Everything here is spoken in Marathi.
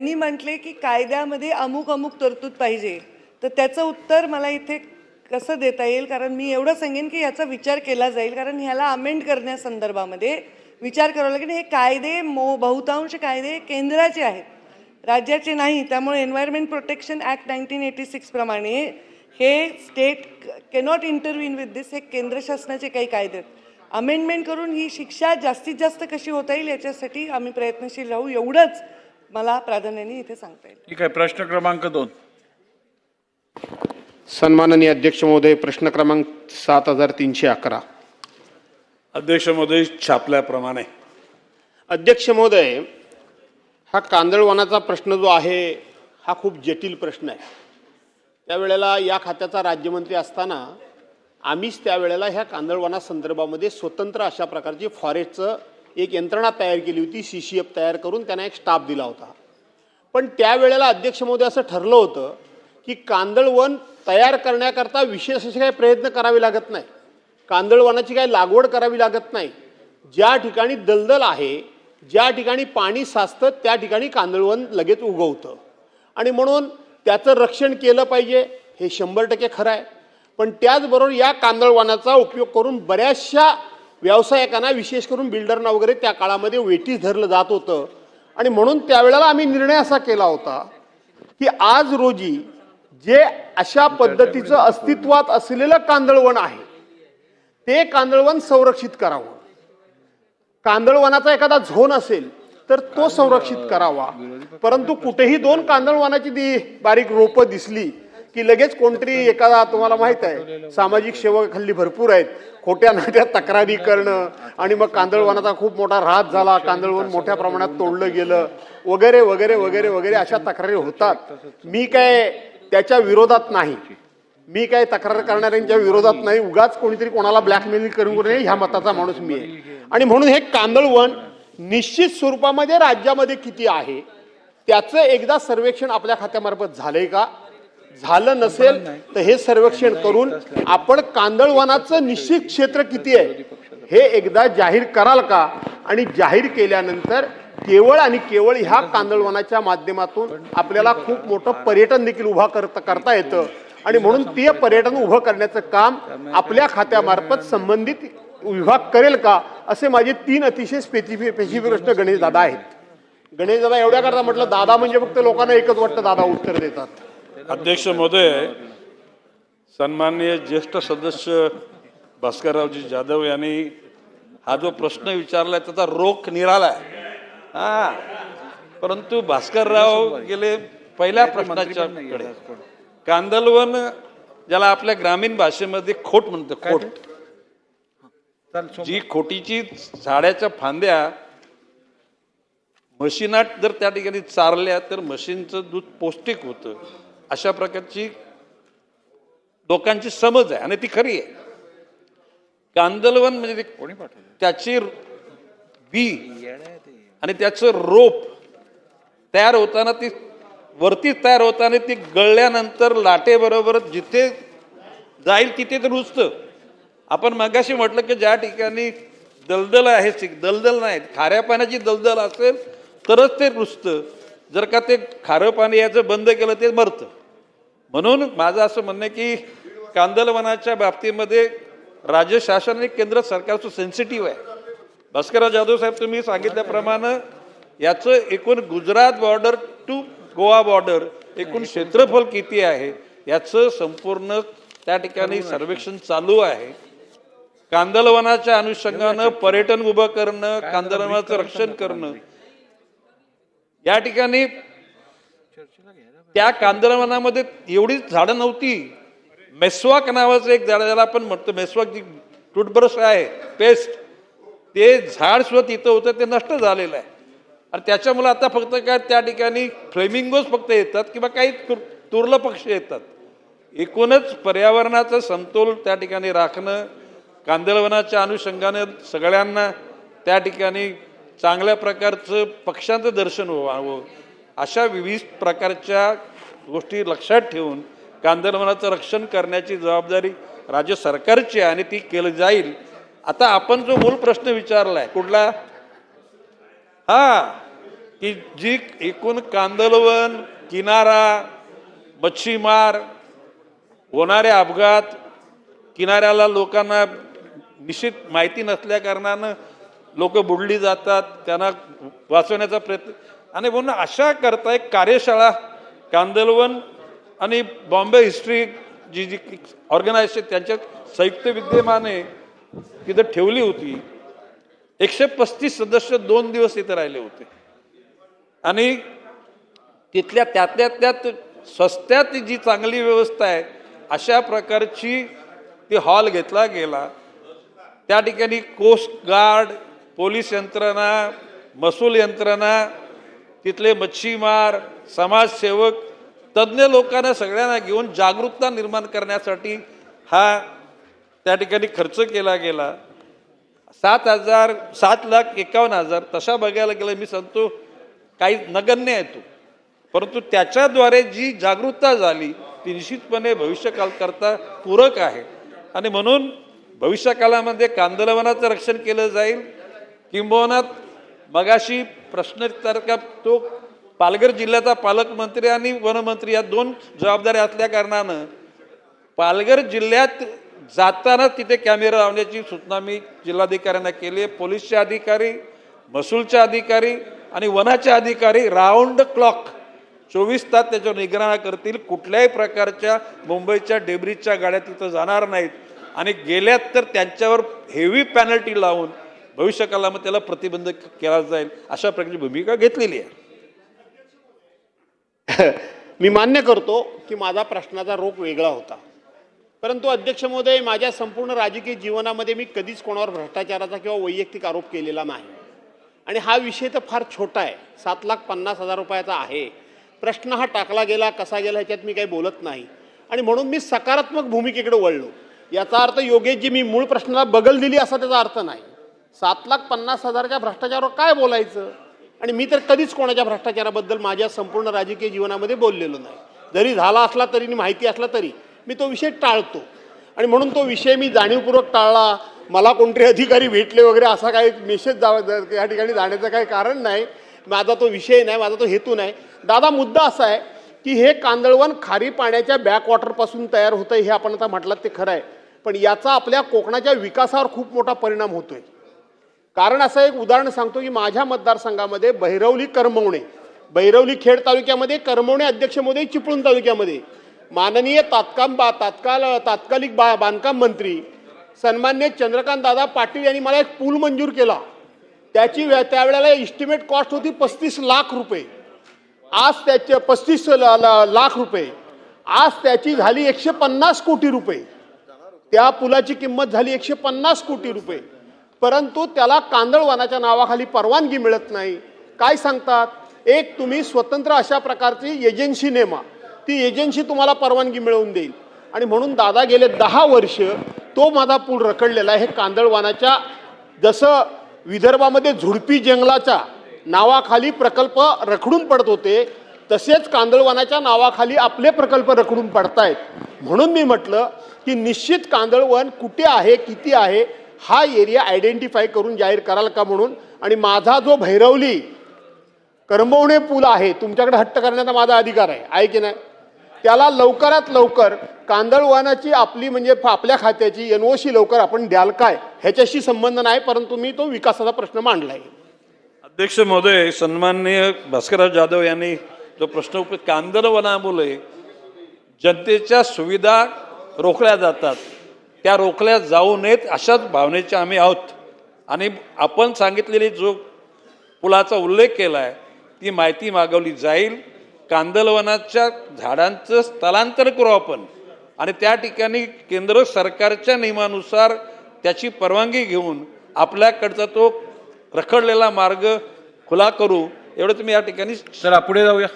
मी म्हटले की कायद्यामध्ये अमुक अमुक तरतूद पाहिजे. तर त्याचं उत्तर मला इथे कसं देता येईल? कारण मी एवढं सांगेन की याचा विचार केला जाईल. कारण ह्याला अमेंड करण्यासंदर्भामध्ये विचार करावा लागेल. हे कायदे मो बहुतांश कायदे केंद्राचे आहेत. राज्याचे नाही. त्यामुळे environment protection act nineteen eighty सिक्सप्रमाणे हे state cannot intervene with this हे केंद्र शासनाचे काही कायदे आहेत. अमेंडमेंट करून ही शिक्षा जास्तीत जास्त कशी होता येईल याच्यासाठी आम्ही प्रयत्नशील राहू. एवढंच मला प्राधान्याने इथे सांगता येईल. ठीक आहे प्रश्न क्रमांक दोन. सन्माननीय अध्यक्ष महोदय प्रश्न क्रमांक सात हजार तीनशे अकरा. अध्यक्ष महोदय छापल्याप्रमाणे. अध्यक्ष महोदय हा कांदळवनाचा प्रश्न जो आहे हा खूप जटिल प्रश्न आहे. त्यावेळेला या खात्याचा राज्यमंत्री असताना आम्हीच त्यावेळेला ह्या कांदळवना संदर्भामध्ये स्वतंत्र अशा प्रकारची फॉरेस्टचं एक यंत्रणा तयार केली होती सी सी एफ तयार करून त्यांना एक स्टाफ दिला होता. पण त्यावेळेला अध्यक्ष महोदय असं ठरलं होतं की कांदळवन तयार करण्याकरता विशेष असे काही प्रयत्न करावे लागत नाही. कांदळवनाची काही लागवड करावी लागत नाही. ज्या ठिकाणी दलदल आहे ज्या ठिकाणी पाणी साचतं त्या ठिकाणी कांदळवन लगेच उगवतं. आणि म्हणून त्याचं रक्षण केलं पाहिजे हे शंभर टक्के खरं आहे. पण त्याचबरोबर या कांदळवनाचा उपयोग करून बऱ्याचशा व्यावसायिकांना विशेष करून बिल्डरना वगैरे त्या काळामध्ये वेटीस धरलं जात होतं. आणि म्हणून त्यावेळेला आम्ही निर्णय असा केला होता की आज रोजी जे अशा पद्धतीचं अस्तित्वात असलेलं कांदळवन आहे ते कांदळवन संरक्षित करावं. कांदळवनाचा एखादा झोन असेल तर तो संरक्षित करावा. परंतु कुठेही दोन कांदळवनाची दी बारीक रोपं दिसली की लगेच कोणतरी एखादा तुम्हाला माहीत आहे सामाजिक सेवक हल्ली भरपूर आहेत. खोट्या नाट्या तक्रारी करणं आणि मग कांदळवनाचा खूप मोठा ऱ्हास झाला कांदळवन मोठ्या प्रमाणात तोडलं गेलं वगैरे वगैरे वगैरे वगैरे अशा तक्रारी होतात. मी काय त्याच्या विरोधात नाही. मी काय तक्रार करणाऱ्यांच्या विरोधात नाही. उगाच कोणीतरी कोणाला ब्लॅकमेल करून नये ह्या मताचा माणूस मी आहे. आणि म्हणून हे कांदळवन निश्चित स्वरूपामध्ये राज्यामध्ये किती आहे त्याचं एकदा सर्वेक्षण आपल्या खात्यामार्फत झालंय का? झालं नसेल तर हे सर्वेक्षण करून आपण कांदळवनाचं निश्चित क्षेत्र किती आहे? हे एकदा जाहीर कराल का? आणि जाहीर केल्यानंतर केवळ आणि केवळ ह्या कांदळवनाच्या माध्यमातून आपल्याला खूप मोठं पर्यटन देखील उभा करता करता येतं. आणि म्हणून ते पर्यटन उभं करण्याचं काम आपल्या खात्यामार्फत संबंधित विभाग करेल का? असे माझे तीन अतिशय स्पेसिफिक स्पेसिफिक प्रश्न गणेश दादा आहेत. गणेश दादा एवढ्या करता म्हटलं दादा म्हणजे फक्त लोकांना एकच वाटतं दादा उत्तर देतात. अध्यक्ष महोदय सन्माननीय ज्येष्ठ सदस्य भास्कररावजी जाधव यांनी हा जो प्रश्न विचारलाय त्याचा रोख निरालाय. हा. परंतु भास्करराव गेले पहिल्या प्रश्नाच्या कडे. कांदलवन ज्याला आपल्या ग्रामीण भाषेमध्ये खोट म्हणतो खोट. जी खोटीची झाडाच्या फांद्या म्हशीनाट जर त्या ठिकाणी चारल्या तर म्हशींचं दूध पौष्टिक होतं. अशा प्रकारची लोकांची समज आहे आणि ती खरी आहे. कांदलवन म्हणजे ते त्याची बी आणि त्याचं रोप तयार होताना ती वरती तयार होताना ती गळल्यानंतर लाटेबरोबर जिथे जाईल तिथे ते रुजतं. आपण मगाशी म्हटलं की ज्या ठिकाणी दलदल आहे दलदल नाही खाऱ्या पाण्याची दलदल असेल तरच ते रुजतं. जर का ते खारं पाणी याचं बंद केलं ते मरतं. म्हणून माझं असं म्हणणं आहे की कांदलवनाच्या बाबतीमध्ये राज्य शासन आणि केंद्र सरकारचं सेन्सिटिव्ह आहे. भास्करराव जाधव साहेब तुम्ही सांगितल्याप्रमाणे याचं एकूण Gujarat border to Goa border एकूण क्षेत्रफळ किती आहे याचं संपूर्ण त्या ठिकाणी सर्वेक्षण चालू आहे. कांदलवनाच्या अनुषंगानं पर्यटन उभं करणं कांदलवनाचं रक्षण करणं. या ठिकाणी त्या कांदळवनामध्ये एवढी झाडं नव्हती. मेस्वाक नावाचं एक झाड ज्याला आपण म्हणतो मेस्वाक जी टूथब्रश आहे पेस्ट ते झाड सुद्धा तिथं होतं ते नष्ट झालेलं आहे. आणि त्याच्यामुळे आता फक्त काय त्या ठिकाणी फ्लेमिंगोज फक्त येतात किंवा काही तुर तुर्ल पक्षी येतात. एकूणच पर्यावरणाचा समतोल त्या ठिकाणी राखणं कांदळवनाच्या अनुषंगाने सगळ्यांना त्या ठिकाणी चांगल्या प्रकारचं पक्ष्यांचं दर्शन व्हावं अशा विविध प्रकारच्या गोष्टी लक्षात ठेवून कांदळवनाचं रक्षण करण्याची जबाबदारी राज्य सरकारची आहे आणि ती केलं जाईल. आता आपण जो मूळ प्रश्न विचारला आहे कुठला? हा की जी एकूण कांदलवन किनारा मच्छीमार होणारे अपघात किनाऱ्याला लोकांना निश्चित माहिती नसल्या कारणानं लोक बुडली जातात त्यांना वाचवण्याचा प्रयत्न आणि म्हणून अशा करता एक कार्यशाळा कांदलवन आणि बॉम्बे हिस्ट्री जी जी ऑर्गनायझेशन त्यांच्या संयुक्त विद्यमाने तिथं ठेवली होती. एकशे पस्तीस सदस्य दोन दिवस इथे राहिले होते. आणि तिथल्या त्यातल्या त्यात स्वस्त्यात जी चांगली व्यवस्था आहे अशा प्रकारची ती हॉल घेतला गेला. त्या ठिकाणी कोस्ट गार्ड पोलीस यंत्रणा महसूल यंत्रणा तिथले मच्छीमार समाजसेवक तज्ज्ञ लोकांना सगळ्यांना घेऊन जागरूकता निर्माण करण्यासाठी हा त्या ठिकाणी खर्च केला गेला. सात हजार सात लाख एकावन्न हजार तशा बघायला गेलं मी सांगतो काही नगण्य आहे तो. परंतु त्याच्याद्वारे जी जागरूकता झाली ती निश्चितपणे भविष्यकाल करता पूरक आहे. आणि म्हणून भविष्यकालामध्ये कांदलवनाचं रक्षण केलं जाईल किंबहुना मगाशी प्रश्न का तो पालघर जिल्ह्याचा पालकमंत्री आणि वनमंत्री या दोन जबाबदाऱ्या असल्या कारणानं पालघर जिल्ह्यात जाताना तिथे कॅमेरा लावण्याची सूचना मी जिल्हाधिकाऱ्यांना केली. आहे पोलीसचे अधिकारी महसूलचे अधिकारी आणि वनाचे अधिकारी राऊंड क्लॉक चोवीस तास त्याच्यावर निगराणा करतील. कुठल्याही प्रकारच्या मुंबईच्या डेब्रीजच्या गाड्या तिथं जाणार नाहीत. आणि गेल्यात तर त्यांच्यावर हेवी पॅनल्टी लावून भविष्यकालामध्ये त्याला प्रतिबंध केला जाईल अशा प्रकारची भूमिका घेतलेली आहे. मी मान्य करतो की माझा प्रश्नाचा रोख वेगळा होता. परंतु अध्यक्ष महोदय माझ्या संपूर्ण राजकीय जीवनामध्ये मी कधीच कोणावर भ्रष्टाचाराचा किंवा वैयक्तिक आरोप केलेला नाही. आणि हा विषय तर फार छोटा आहे. सात लाख पन्नास हजार रुपयाचा आहे. प्रश्न हा टाकला गेला कसा गेला ह्याच्यात मी काही बोलत नाही. आणि म्हणून मी सकारात्मक भूमिकेकडे वळलो. याचा अर्थ योगेशजी मी मूळ प्रश्नाला बगल दिली असा त्याचा अर्थ नाही. सात लाख पन्नास हजारच्या भ्रष्टाचारावर काय बोलायचं? आणि मी तर कधीच कोणाच्या भ्रष्टाचाराबद्दल माझ्या संपूर्ण राजकीय जीवनामध्ये बोललेलो नाही. जरी झाला असला तरी आणि माहिती असला तरी मी तो विषय टाळतो. आणि म्हणून तो विषय मी जाणीवपूर्वक टाळला. मला कोणतरी अधिकारी भेटले वगैरे असा काही मेसेज जा या ठिकाणी जाण्याचं काही कारण नाही. माझा तो विषय नाही माझा तो हेतू नाही. दादा मुद्दा असा आहे की हे कांदळवन खारी पाण्याच्या बॅकवॉटरपासून तयार होतं हे आपण आता म्हटलं ते खरं आहे. पण याचा आपल्या कोकणाच्या विकासावर खूप मोठा परिणाम होतो आहे कारण असं एक उदाहरण सांगतो की माझ्या मतदारसंघामध्ये बहिरवली करमवणे बहिरवली खेड तालुक्यामध्ये करमवणे अध्यक्ष मोदी चिपळूण तालुक्यामध्ये. माननीय तात्काम बा तात्काल तात्कालिक बा बांधकाम मंत्री सन्मान्य चंद्रकांत दादा पाटील यांनी मला एक पूल मंजूर केला. त्याची व्या- त्यावेळेला इस्टिमेट कॉस्ट होती पस्तीस लाख रुपये. आज त्याचे पस्तीस लाख रुपये. आज त्याची झाली एकशे पन्नास कोटी रुपये. त्या पुलाची किंमत झाली एकशे पन्नास कोटी रुपये. परंतु त्याला कांदळवनाच्या नावाखाली परवानगी मिळत नाही. काय सांगतात? एक तुम्ही स्वतंत्र अशा प्रकारची एजन्सी नेमा. ती एजन्सी तुम्हाला परवानगी मिळवून देईल. आणि म्हणून दादा गेले दहा वर्ष तो माझा पूल रखडलेला आहे. हे कांदळवानाच्या जसं विदर्भामध्ये झुडपी जंगलाच्या नावाखाली प्रकल्प रखडून पडत होते तसेच कांदळवनाच्या नावाखाली आपले प्रकल्प रखडून पडतायत. म्हणून मी म्हटलं की निश्चित कांदळवन कुठे आहे किती आहे हा एरिया आयडेंटिफाय करून जाहीर कराल का म्हणून? आणि माझा जो भैरवली करंबवणे पूल आहे तुमच्याकडे हट्ट करण्याचा माझा अधिकार आहे. आहे की नाही? त्याला लवकरात लवकर कांदळवनाची आपली म्हणजे आपल्या खात्याची एन ओ सी लवकर आपण द्याल काय? ह्याच्याशी संबंध नाही परंतु मी तो विकासाचा प्रश्न मांडला आहे अध्यक्ष महोदय सन्माननीय भास्करराव जाधव यांनी जो प्रश्न उप कांदळवनामुळे जनतेच्या सुविधा रोखल्या जातात. त्या रोखल्या जाऊ नयेत अशाच भावनेचे आम्ही आहोत. आणि आपण सांगितलेली जो पुलाचा उल्लेख केला आहे ती माहिती मागवली जाईल. कांदलवनाच्या झाडांचं स्थलांतर करू आपण. आणि त्या ठिकाणी केंद्र सरकारच्या नियमानुसार त्याची परवानगी घेऊन आपल्याकडचा तो रखडलेला मार्ग खुला करू. एवढं तुम्ही या ठिकाणी चला पुढे जाऊया.